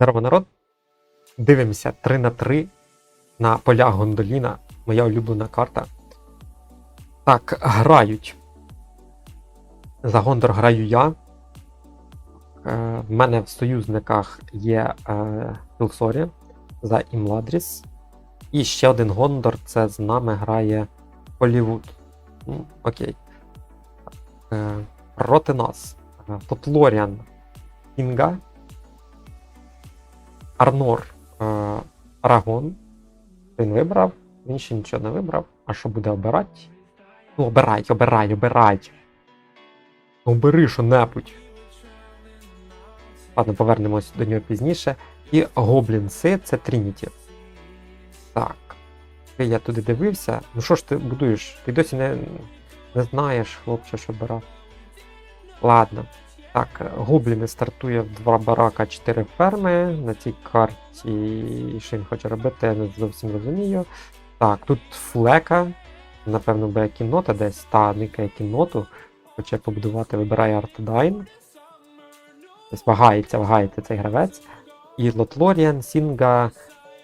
Здорово, народ. Дивимося 3 на 3 на полях Гондоліна. Моя улюблена карта. Так, грають. За Гондор граю я. Е, в мене в союзниках є е, за Імладріс. І ще один Гондор це з нами грає Голівуд. Ну, окей. Е, проти нас. Е, Тотлоріан Кінга. Арнор е, Арагон. Він вибрав, він ще нічого не вибрав. А що буде обирати? Ну, обирай, обирай, обирай. Ну, Обери що-небудь. Ладно, повернемось до нього пізніше. І Гоблінси це Трініті. Так. Я туди дивився. Ну що ж ти будуєш? Ти досі не, не знаєш, хлопче, що обирав. Ладно. Так, Гобліни стартує в два барака 4 ферми. На цій карті, що він хоче робити, я не зовсім розумію. Так, тут флека. Напевно, буде кіннота десь. Та, никає кінноту. Хоче побудувати, вибирає Артдайн. Ось вагається, вагається цей гравець. І Лотлоріан, Сінга.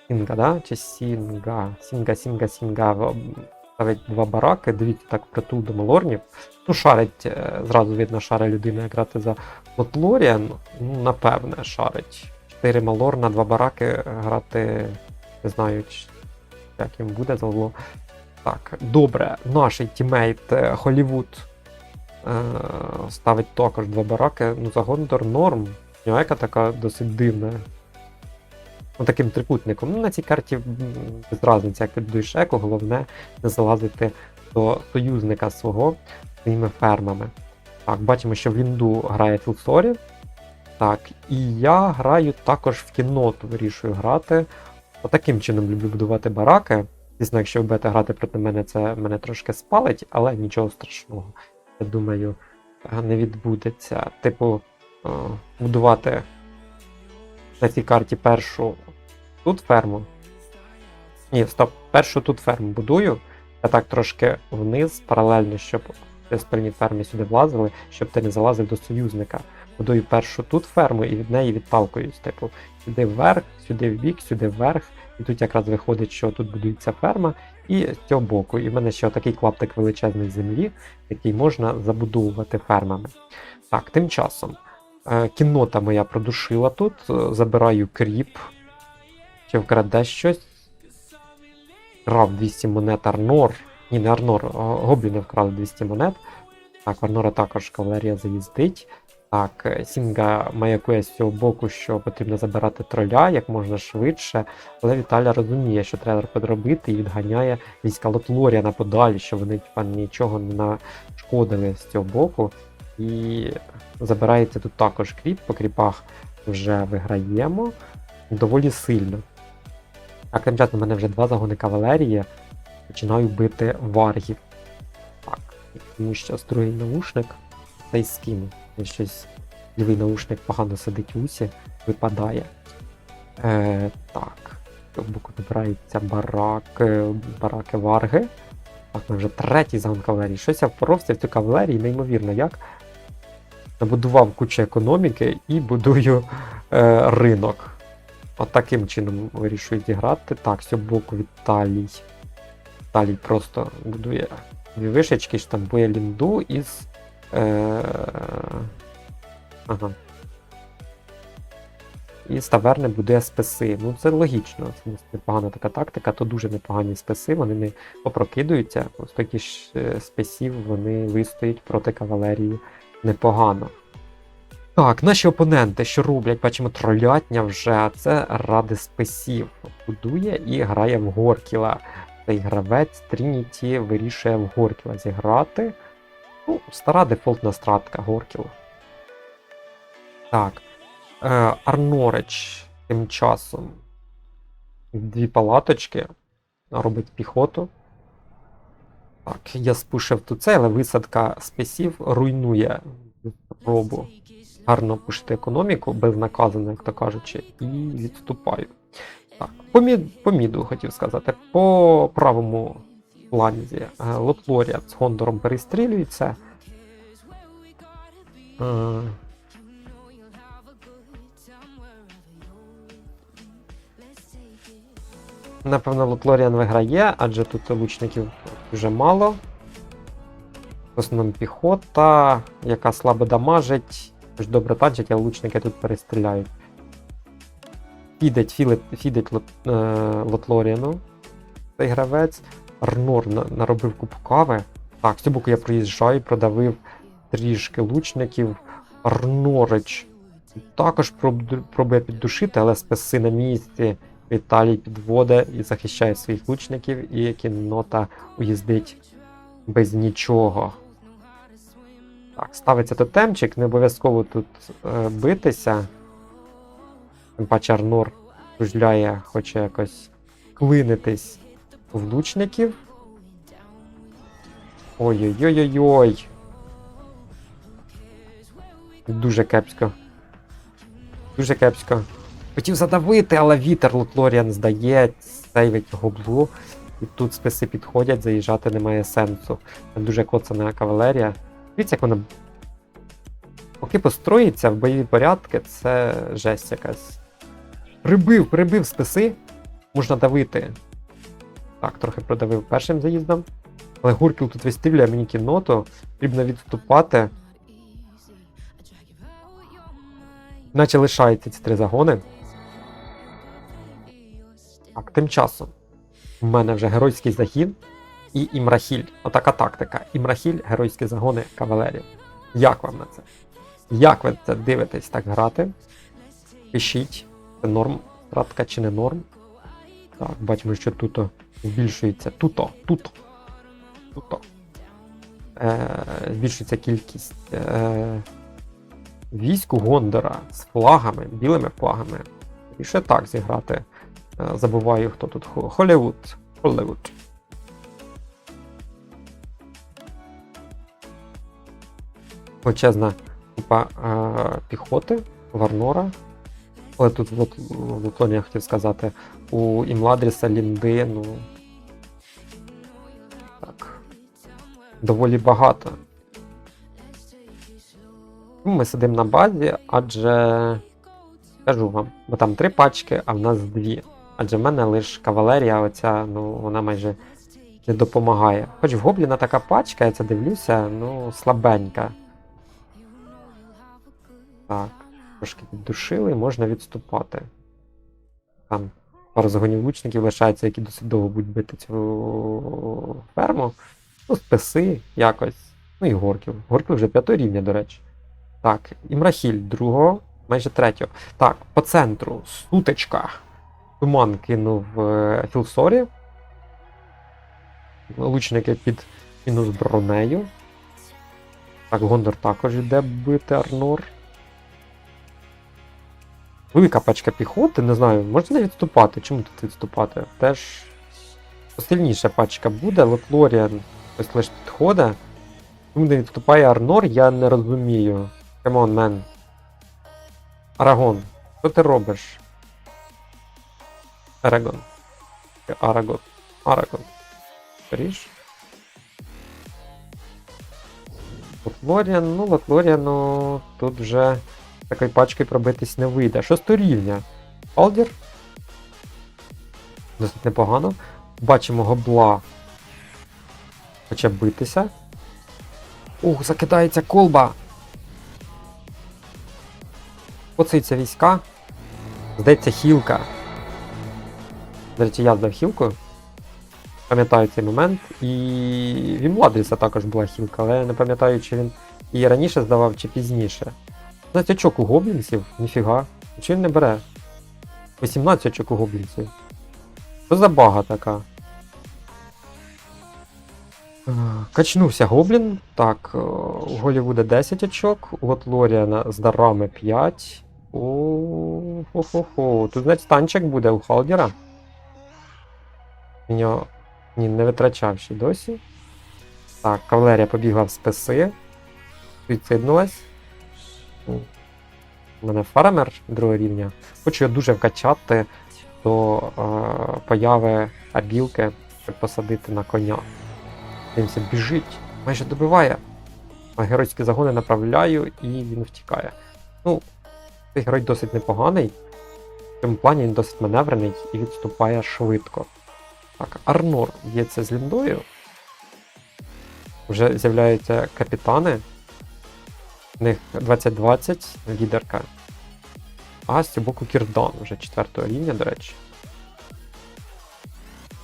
Сінга, да? Чи Сінга? Сінга, Сінга, Сінга. Ставить два бараки, дивіться так притул до Малорнів. Ну, шарить, е, зразу видно, шарить людина грати за Лотлоріан. Ну, напевне, шарить. Чотири Малорна, два бараки грати. Не знаю, як їм буде залило. Так, добре, наш тімейт е, Холівуд е, ставить також два бараки. Ну, за Гондор норм. Яка така досить дивна. Ну, таким трикутником. Ну, на цій карті без разниці, як ти будуєш еко, головне не залазити до союзника свого своїми фермами. Так, бачимо, що в Лінду грає Філсорі. Так, і я граю також в кінноту, вирішую грати. Отаким чином люблю будувати бараки. Звісно, якщо ви будете грати проти мене, це мене трошки спалить, але нічого страшного. Я думаю, не відбудеться. Типу, будувати на цій карті першу тут ферму. Ні, стоп, першу тут ферму будую. Я так трошки вниз, паралельно, щоб спільні ферми сюди влазили, щоб ти не залазив до союзника. Будую першу тут ферму і від неї відталкуюсь. Типу, сюди вверх, сюди вбік, сюди вверх. І тут якраз виходить, що тут будується ферма, і з цього боку. І в мене ще такий клаптик величезної землі, який можна забудовувати фермами. Так, тим часом. е, Кіннота моя продушила тут. е, Забираю кріп. Чи вкраде щось. Крав 200 монет Арнор. Ні, не Арнор, гобліни вкрали 200 монет. Так, Арнора також кавалерія заїздить. Так, е, Сінга маякує з цього боку, що потрібно забирати троля як можна швидше. Але Віталя розуміє, що треба подробити і відганяє війська Лотлоріана подалі, щоб вони типа, нічого не нашкодили з цього боку. І забирається тут також кріп, по кріпах вже виграємо доволі сильно. Так, тим часом в мене вже два загони кавалерії. Починаю бити варгів. Так, тому що другий наушник цей скину. І щось лівий наушник погано сидить в усі, випадає. Е, так, з боку набирається барак, е, бараки варги. Так, ми вже третій загон кавалерії. Щось я впоровся в цю кавалерію, неймовірно, як. Набудував кучу економіки і будую е, ринок. От таким чином вирішую зіграти. Так, боку Віталій. Віталій просто будує дві вишечки, штампує лінду із. Е... Ага. І з таверни будує списи. Ну це логічно, це непогана така тактика, то дуже непогані списи, вони не попрокидуються. Ось такі ж е, списів вони вистоять проти кавалерії непогано. Так, наші опоненти, що роблять, бачимо, тролятня вже, це ради списів. Будує і грає в Горкіла. Цей гравець Трініті вирішує в Горкіла зіграти. Ну, стара дефолтна стратка Горкіла. Так. Е, Арнорич тим часом. Дві палаточки. Робить піхоту. Так, я спушив тут це, але висадка списів руйнує пробу гарно пушити економіку, безнаказано, як то кажучи, і відступаю. Так, по, мід, по міду хотів сказати. По правому фланзі е, Лотлорія з Гондором перестрілюється. Е, Напевно, Лотлоріан виграє, адже тут лучників дуже мало. В основному піхота, яка слабо дамажить, хоч добре танчить, але лучники тут перестріляють. Фідить, філить, фідить лот, е, Лотлоріану цей гравець. Арнор на- наробив купу кави. Так, з цього боку я проїжджаю, продавив трішки лучників. Арнорич також пробує піддушити, але спеси на місці. Віталій підводить і захищає своїх лучників, і кіннота уїздить без нічого. Так, ставиться тотемчик, не обов'язково тут е, битися. Тим паче Арнор кружляє, хоче якось клинитись в лучників. Ой-ой-ой-ой-ой. Дуже кепсько. Дуже кепсько. Хотів задавити, але вітер Лотлоріан здає, сейвить гоблу. І тут списи підходять, заїжджати немає сенсу. Там дуже коцана кавалерія. Дивіться, як вона. Поки построїться в бойові порядки, це жесть якась. Прибив, прибив списи. Можна давити. Так, трохи продавив першим заїздом. Але Гуркіл тут вистрілює мені кінноту. Потрібно відступати. Наче лишаються ці три загони. Так, тим часом. У мене вже геройський загін і Імрахіль. Отака тактика. Імрахіль, геройські загони кавалерів. Як вам на це? Як ви це дивитесь так грати? Пишіть, це норм, стратка чи не норм. Так, бачимо, що тут збільшується. Туто, туто. Туто. Е, збільшується кількість е, військ у Гондора з флагами, білими флагами. І ще так зіграти. Е, Забуваю, хто тут. Хо- Холлівуд. Холлівуд. Величезна купа е, піхоти, Варнора. Але тут в Лотлоні я хотів сказати, у Імладріса, Лінди, ну. Так. Доволі багато. Ну, Ми сидимо на базі, адже кажу вам, бо там три пачки, а в нас дві. Адже в мене лише кавалерія, оця, ну, вона майже не допомагає. Хоч в Гобліна така пачка, я це дивлюся, ну, слабенька. Так, трошки піддушили, можна відступати. Там пару загонів лучників лишається, які досить довго будуть бити цю ферму. Ну, списи якось. Ну і горків. Горків вже п'ятого рівня, до речі. Так, Імрахіль другого, майже третього. Так, по центру сутичка. Туман кинув е, Філсорі. Лучники під мінус бронею. Так, Гондор також йде бити Арнор. Велика пачка піхоти, не знаю, можна відступати. Чому тут відступати? Теж посильніша пачка буде, Лотлоріан ось лише підходить. Чому не відступає Арнор, я не розумію. Камон, мен. Арагон, що ти робиш? Арагон. Арагон. Арагон. Скоріш. Лотлоріан, ну, Лотлоріану тут вже такої пачкою пробитись не вийде. Шостого рівня. Алдір. Досить непогано. Бачимо гобла. Хоче битися. Ух, закидається колба. Поциться війська. Здається, хілка. До речі, я здав хілку. Пам'ятаю цей момент. І в Імладріса також була хілка, але я не пам'ятаю, чи він її раніше здавав, чи пізніше. 15 очок у гоблінців? Ніфіга. Чи він не бере? 18 очок у гоблінців. Що за бага така? Е, Качнувся гоблін. Так, е, у Голівуда 10 очок, у Готлоріана з дарами 5. О, хо-хо-хо. Тут, значить, танчик буде у Халдіра. Він ні, не витрачав ще досі. Так, кавалерія побігла в списи. Суїциднулась. У мене фармер другого рівня. Хочу його дуже вкачати до е, появи абілки, щоб посадити на коня. Він все біжить, майже добиває. А геройські загони направляю і він втікає. Ну, цей герой досить непоганий. В цьому плані він досить маневрений і відступає швидко. Так, Арнор б'ється з ліндою. Вже з'являються капітани. В них 2020 лідерка. А з цього боку Кірдан вже четвертого рівня, до речі.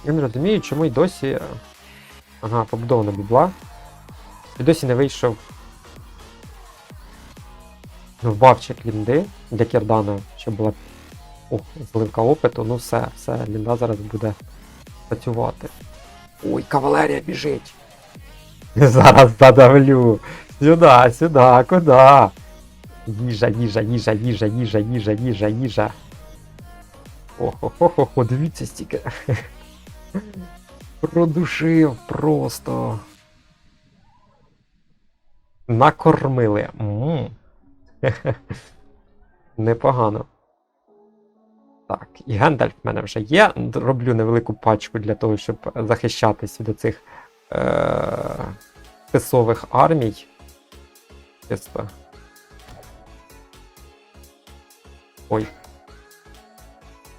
Я не розумію, чому й досі. е, Ага, побудована бібла. І досі не вийшов. Ну, вбавчик лінди для Кірдана, щоб була О, зливка опиту, ну все, все, лінда зараз буде працювати. Ой, кавалерія біжить. Зараз задавлю. Сюди, сюди, куди? Їжа, їжа, їжа, їжа, їжа, їжа, їжа, їжа. Охо-хо-хо, дивіться стільки. Продушив просто. Накормили. М. Непогано. Так, і Гендальф в мене вже є. Роблю невелику пачку для того, щоб захищатись від оцих е- писових армій. Чисто. Ой.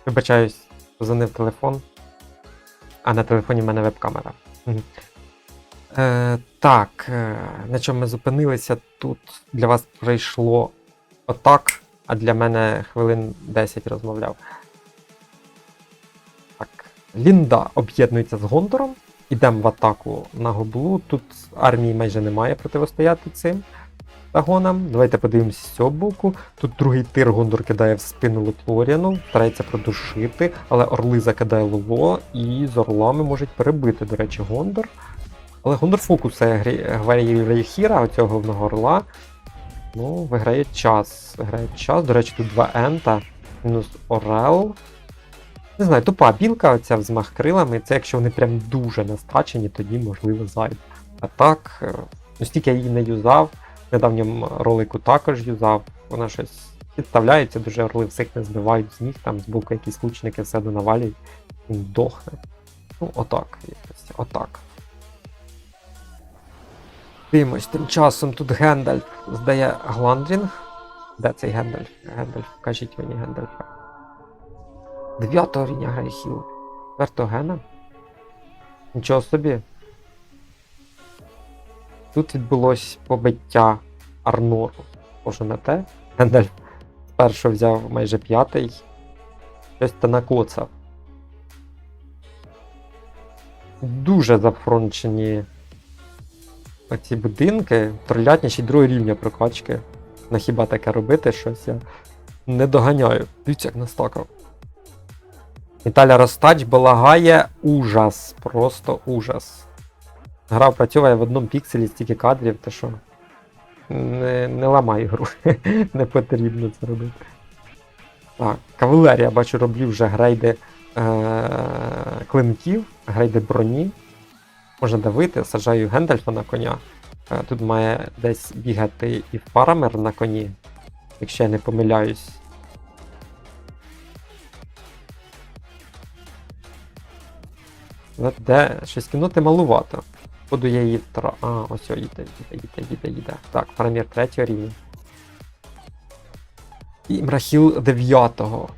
Вибачаюсь, позвонив телефон. А на телефоні в мене веб-камера. Е, так, е, на чому ми зупинилися? Тут для вас прийшло отак, а для мене хвилин 10 розмовляв. Так, Лінда об'єднується з Гондором. Ідемо в атаку на гоблу. Тут армії майже немає противостояти цим загонам. Давайте подивимося з цього боку. Тут другий тир Гондор кидає в спину Лотлоріану, старається продушити, але орли закидає Лоло, і з орлами можуть перебити, до речі, Гондор. Але Гондор фокусує Гварії Рейхіра, оцього головного орла. Ну, виграє час. Виграє час. До речі, тут два ента. Мінус Орел. Не знаю, тупа білка, оця взмах крилами. Це якщо вони прям дуже настачені, тоді можливо зайде. А так, е, ну стільки я її не юзав. Недавньому ролику також юзав. Вона щось підставляється, дуже орли всіх не збивають з ніг, там з боку якісь лучники все донавалюють, він дохне. Ну, отак. якось, Отак. Дивимось, тим часом тут Гендальф здає Гландрінг. Де цей Гендальф? Гендальф, кажіть мені Гендальфа. Дев'ятого рівня грає хіл. Четвертого гена? Нічого собі. Тут відбулось побиття Арнору. Може на те. Гендальф спершу взяв майже п'ятий. Щось та накоцав. Дуже зафрончені оці будинки. Тролятніші другого рівня прокачки. На хіба таке робити щось я не доганяю. Дивіться, як настакав. Віталя Ростач балагає ужас. Просто ужас. Гра працює в одному пікселі стільки кадрів, то що. Не, не ламай гру. не потрібно це робити. Так, кавалерія, бачу, роблю вже грейди е- клинків, грейди броні. Можна давити, саджаю Гендальфа на коня. Е, Тут має десь бігати і фарамер на коні, якщо я не помиляюсь. Де щось кинути малувато. Буду я її тра. А, ось їде, їде, їде, їде, їде. Так, фарамір третього рівня. І Мрахіл 9-го.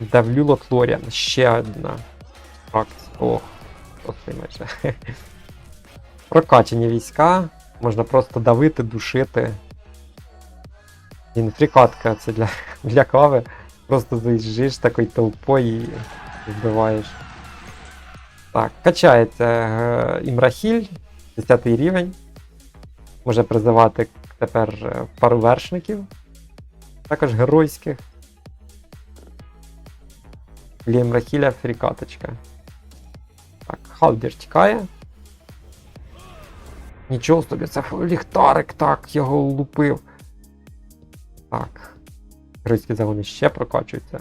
Давлю Лотлоріан. Ще одна. Фракція. Ох, майже. Прокачані війська. Можна просто давити, душити. Він фрікатка це для, для кави. Просто заїжджиш такою толпою і вбиваєш. Так, качається е, Імрахіль, 10 рівень. Може призивати тепер е, пару вершників. Також геройських. Для Імрахіля фрікаточка. Так, Халдір тікає. Нічого собі, це ліхтарик так його лупив. Так. Геройські загони ще прокачуються.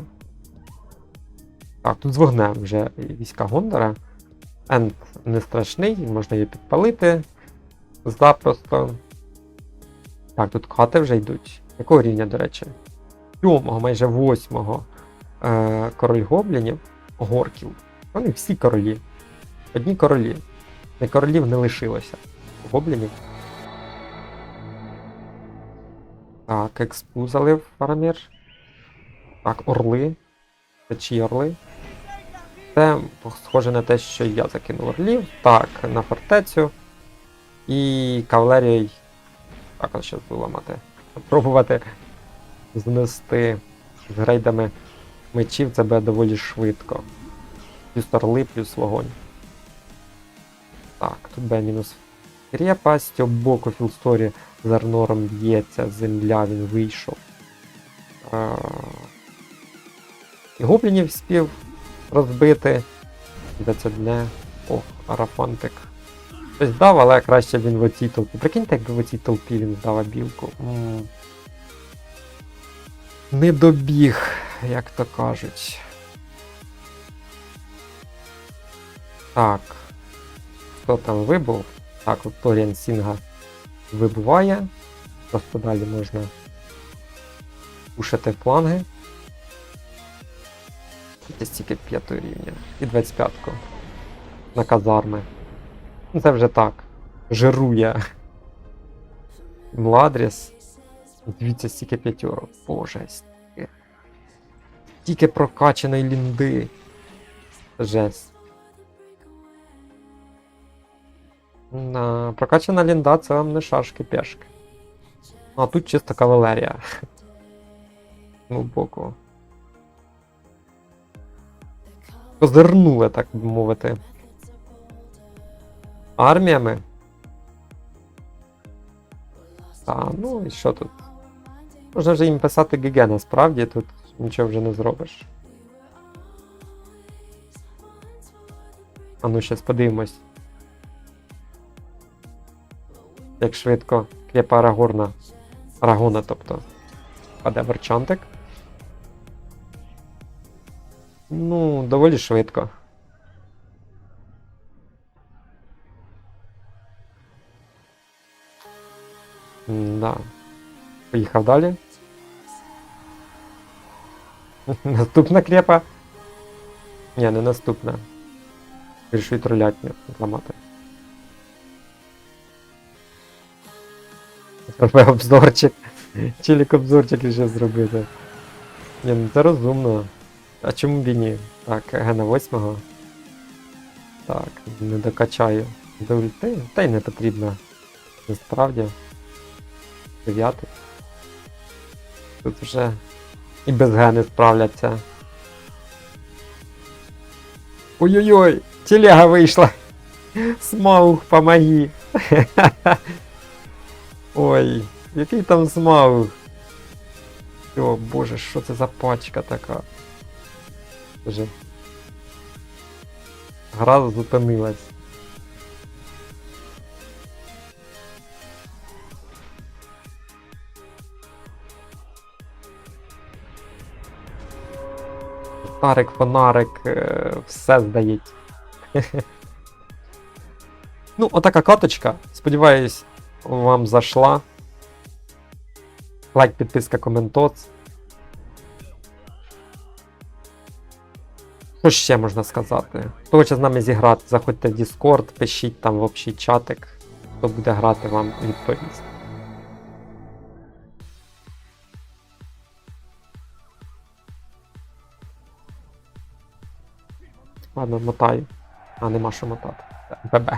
Так, тут з вогнем вже війська Гондора. Енд не страшний, можна її підпалити запросто. Так, тут кати вже йдуть. Якого рівня, до речі? Сьомого, майже восьмого е, король гоблінів, горків. Вони всі королі. Одні королі. Не королів не лишилося. Гоблінів. Так, експу залив Фарамір. Так, орли. Це чиї орли? Це схоже на те, що я закинув орлів. Так, на фортецю. І кавалерією також зараз буду ламати. Пробувати знести з грейдами мечів це буде доволі швидко. Плюс орли, плюс вогонь. Так, тут буде мінус крепа, з цього боку філсторі з Арнором б'ється, земля, він вийшов. І гоблінів спів розбити. Де це дне? Ох, арафантик. Щось дав, але краще він в оцій толпі. Прикиньте, якби в оцій толпі він здав білку. Не добіг, як то кажуть. Так. Хто там вибув? Так, Торіан Сінга вибуває. Просто далі можна пушити фланги. Це стільки 5 рівня. І 25-ку. На казарми. Ну це вже так. Жирує. Младріс. Дивіться, стільки п'ятьорок. Боже, стільки. Стільки прокачаної лінди. Жесть. На, прокачана лінда це вам не шашки-пешки. Ну, а тут чисто кавалерія. Ну, боку. Козирнули, так би мовити. Арміями. А, ну і що тут? Можна вже їм писати ГГ насправді, тут нічого вже не зробиш. А ну щас подивимось. Як швидко клепа Арагорна. Арагона, тобто. Паде верчантик. Ну, доволі швидко. Да. Поїхав далі. Наступна крепа. Ні, не наступна. Вирішую тролятню зламати. Зробив обзорчик. Чилік обзорчик рішив зробити. Ні, ну це розумно. А чому б і ні? Так, гена 8. Так, не докачаю до ульти. Та й не потрібно. Насправді. Дев'ятий. Тут вже і без гени справляться. Ой-ой-ой! Телега вийшла! Смауг, помоги! Ой, який там смауг? О, боже, що це за пачка така? Вже. Гра зупинилась. Тарик, фонарик, е, все здається. ну, отака каточка. Сподіваюсь, вам зайшла. Лайк, підписка, коментоц. Що ще можна сказати? Хто хоче з нами зіграти, заходьте в Discord, пишіть там в общий чатик. Хто буде грати, вам відповість. Ладно, мотаю. А, нема що мотати. ББ.